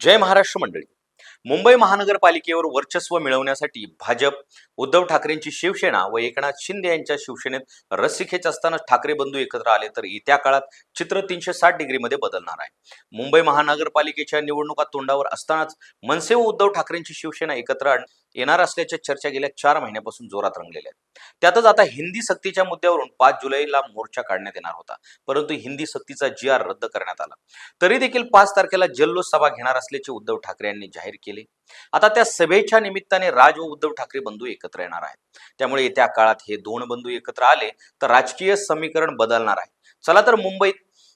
जय महाराष्ट्र मंडळी. मुंबई महानगरपालिकेवर वर्चस्व मिळवण्यासाठी भाजप उद्धव ठाकरेंची शिवसेना व एकनाथ शिंदे यांच्या शिवसेनेत रस्सीखेच असताना ठाकरे बंधू एकत्र आले तर येत्या काळात चित्र तीनशे साठ डिग्रीमध्ये बदलणार आहे. मुंबई महानगरपालिकेच्या निवडणुका तोंडावर असतानाच मनसे व उद्धव ठाकरेंची शिवसेना एकत्र आण- येणार असल्याच्या चर्चा गेल्या चार महिन्यापासून जोरात रंगलेल्या आहेत. त्यातच आता हिंदी सक्तीच्या मुद्द्यावरून पाच जुलैला मोर्चा काढण्यात येणार होता. परंतु हिंदी सक्तीचा जी आर रद्द करण्यात आला. तरी देखील पाच तारखेला जल्लोष सभा घेणार असल्याचे उद्धव ठाकरे यांनी जाहीर केले. आता त्या सभेच्या निमित्ताने राज व उद्धव ठाकरे बंधू एकत्र येणार आहेत. त्यामुळे येत्या काळात हे दोन बंधू एकत्र आले तर राजकीय समीकरण बदलणार आहे. चला तर मुंबईत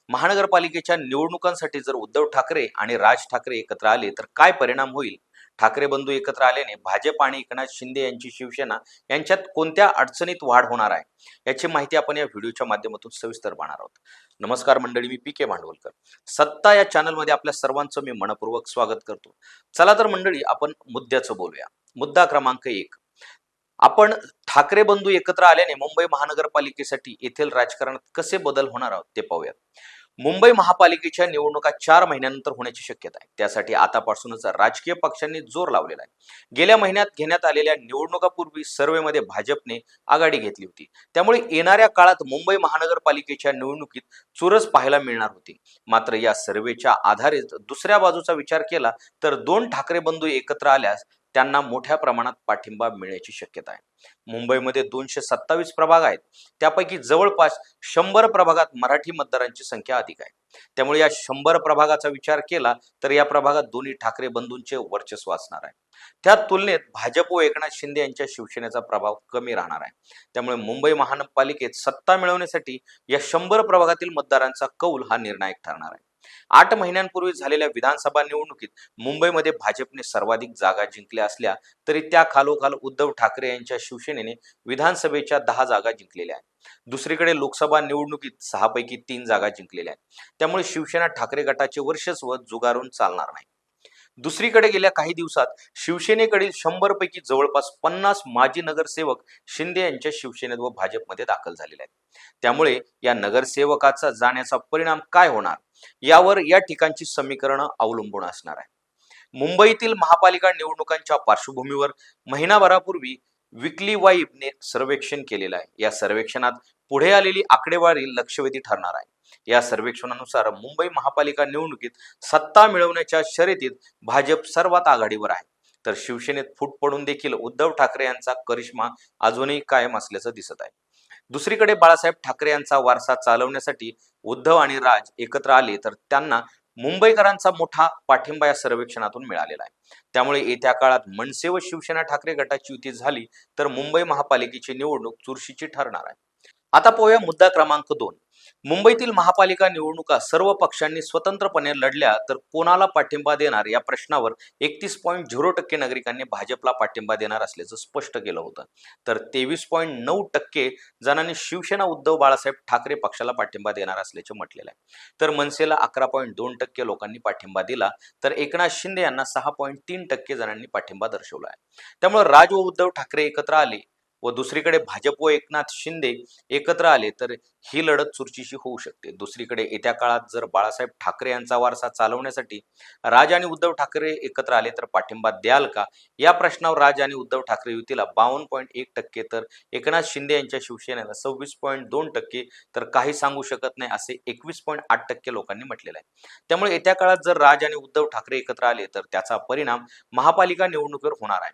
महानगरपालिकेच्या निवडणुकांसाठी जर उद्धव ठाकरे आणि राज ठाकरे एकत्र आले तर काय परिणाम होईल? ठाकरे बंधू एकत्र आल्याने भाजप आणि एकनाथ शिंदे यांची शिवसेना यांच्यात कोणत्या अडचणीत वाढ होणार आहे याची माहिती आपण या व्हिडिओच्या माध्यमातून सविस्तर पाहणार आहोत. नमस्कार मंडळी मी पी के भांडवलकर सत्ता या चॅनलमध्ये आपल्या सर्वांचं मी मनपूर्वक स्वागत करतो. चला तर मंडळी आपण मुद्द्याचं बोलूया. मुद्दा क्रमांक एक. आपण ठाकरे बंधू एकत्र आल्याने मुंबई महानगरपालिकेसाठी येथील राजकारणात कसे बदल होणार आहोत ते पाहूयात. मुंबई महापालिकेच्या निवडणुका चार महिन्यानंतर होण्याची शक्यता आहे. त्यासाठी आतापासूनच राजकीय पक्षांनी जोर लावलेला आहे. गेल्या महिन्यात घेण्यात आलेल्या निवडणुकापूर्वी सर्वेमध्ये भाजपने आघाडी घेतली होती. त्यामुळे येणाऱ्या काळात मुंबई महानगरपालिकेच्या निवडणुकीत चुरस पाहायला मिळणार होती. मात्र या सर्वेच्या आधारेच दुसऱ्या बाजूचा विचार केला तर दोन ठाकरे बंधू एकत्र आल्यास त्यांना मोठ्या प्रमाणात पाठिंबा मिळण्याची शक्यता आहे. मुंबईमध्ये दोनशे सत्तावीस प्रभाग आहेत. त्यापैकी जवळपास शंभर प्रभागात मराठी मतदारांची संख्या अधिक आहे. त्यामुळे या शंभर प्रभागाचा विचार केला तर या प्रभागात दोन्ही ठाकरे बंधूंचे वर्चस्व असणार आहे. त्या तुलनेत भाजप व एकनाथ शिंदे यांच्या शिवसेनेचा प्रभाव कमी राहणार आहे. त्यामुळे मुंबई महानगरपालिकेत सत्ता मिळवण्यासाठी या शंभर प्रभागातील मतदारांचा कौल हा निर्णायक ठरणार आहे. आठ महिन्यांपूर्वी झालेल्या विधानसभा निवडणुकीत मुंबईमध्ये भाजपने सर्वाधिक जागा जिंकल्या असल्या तरी त्या खालोखाल उद्धव ठाकरे यांच्या शिवसेनेने विधानसभेच्या दहा जागा जिंकलेल्या आहेत. दुसरीकडे लोकसभा निवडणुकीत सहापैकी तीन जागा जिंकलेल्या आहेत. त्यामुळे शिवसेना ठाकरे गटाचे वर्षस्व जुगारून चालणार नाही. दुसरीकडे गेल्या काही दिवसात शिवसेनेकडील शंभर पैकी जवळपास पन्नास माजी नगरसेवक शिंदे यांच्या शिवसेनेत व भाजपमध्ये दाखल झालेले आहेत. त्यामुळे या नगरसेवकाचा जाण्याचा परिणाम काय होणार? यावर या ठिकाणची समीकरणं अवलंबून असणार आहे मुंबईतील महापालिका निवडणुकांच्या पार्श्वभूमीवर महिनाभरापूर्वी विकली वाईबने सर्वेक्षण केलेलं आहे. या सर्वेक्षणात पुढे आलेली आकडेवारी लक्षवेधी ठरणार आहे. या सर्वेक्षणानुसार मुंबई महापालिका निवडणुकीत सत्ता मिळवण्याच्या शर्यतीत भाजप सर्वात आघाडीवर आहे. तर शिवसेनेत फूट पडून देखील उद्धव ठाकरे यांचा करिश्मा अजूनही कायम असल्याचं दिसत आहे. दुसरीकडे बाळासाहेब ठाकरे यांचा वारसा चालवण्यासाठी उद्धव आणि राज एकत्र आले तर त्यांना मुंबईकरांचा मोठा पाठिंबा या सर्वेक्षणातून मिळालेला आहे. त्यामुळे येत्या काळात मनसे व शिवसेना ठाकरे गटाची युती झाली तर मुंबई महापालिकेची निवडणूक चुरशीची ठरणार आहे. आता पाहूया मुद्दा क्रमांक दोन. मुंबईतील महापालिका निवडणुका सर्व पक्षांनी स्वतंत्रपणे लढल्या तर कोणाला पाठिंबा देणार? या प्रश्नावर एकतीस पॉईंट झिरो टक्के नागरिकांनी भाजपला पाठिंबा देणार असल्याचं स्पष्ट केलं होतं. तर तेवीस पॉईंट नऊ टक्के जणांनी शिवसेना उद्धव बाळासाहेब ठाकरे पक्षाला पाठिंबा देणार असल्याचे म्हटलेलं आहे. तर मनसेला अकरा पॉईंट दोन टक्के लोकांनी पाठिंबा दिला तर एकनाथ शिंदे यांना सहा पॉईंट तीन टक्के जणांनी पाठिंबा दर्शवला आहे. त्यामुळे राज व उद्धव ठाकरे एकत्र आले व दुसरीकडे भाजप व एकनाथ शिंदे एकत्र आले तर ही लढत चुरशीशी होऊ शकते. दुसरीकडे येत्या काळात जर बाळासाहेब ठाकरे यांचा वारसा चालवण्यासाठी राज आणि उद्धव ठाकरे एकत्र आले तर पाठिंबा द्याल का? या प्रश्नावर राज आणि उद्धव ठाकरे युतीला बावन्न पॉईंट एक टक्के तर एकनाथ शिंदे यांच्या शिवसेनेला सव्वीस पॉईंट दोन टक्के तर काही सांगू शकत नाही असे एकवीस पॉईंट आठ टक्के लोकांनी म्हटलेलं आहे. त्यामुळे येत्या काळात जर राज आणि उद्धव ठाकरे एकत्र आले तर त्याचा परिणाम महापालिका निवडणुकीवर होणार आहे.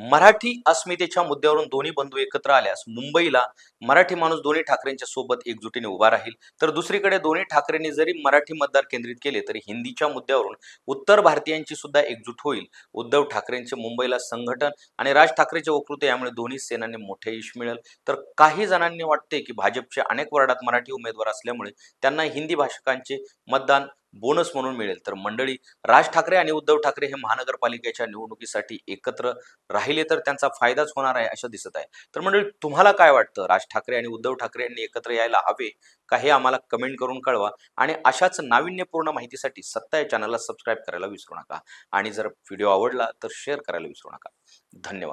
मराठी अस्मितेच्या मुद्द्यावरून दोन्ही बंधू एकत्र आल्यास मुंबईला मराठी माणूस दोन्ही ठाकरेंच्या सोबत एकजुटीने उभा राहील. तर दुसरीकडे दोन्ही ठाकरेंनी जरी मराठी मतदार केंद्रित केले तरी हिंदीच्या मुद्द्यावरून उत्तर भारतीयांची सुद्धा एकजूट होईल. उद्धव ठाकरेंचे मुंबईला संघटन आणि राज ठाकरेचे वक्तृत्व यामुळे दोन्ही सेनांनी मोठे यश मिळेल. तर काही जणांनी वाटते की भाजपच्या अनेक वर्डात मराठी उमेदवार असल्यामुळे त्यांना हिंदी भाषकांचे मतदान बोनस म्हणून मिळेल. तर मंडळी राज ठाकरे आणि उद्धव ठाकरे हे महानगरपालिकेच्या निवडणुकीसाठी एकत्र राहिले तर त्यांचा फायदाच होणार आहे असं दिसत आहे. तर मंडळी तुम्हाला काय वाटतं? राज ठाकरे आणि उद्धव ठाकरे यांनी एकत्र यायला हवे का हे आम्हाला कमेंट करून कळवा. आणि अशाच नाविन्यपूर्ण माहितीसाठी सत्ता या चॅनलला सबस्क्राईब करायला विसरू नका. आणि जर व्हिडिओ आवडला तर शेअर करायला विसरू नका. धन्यवाद.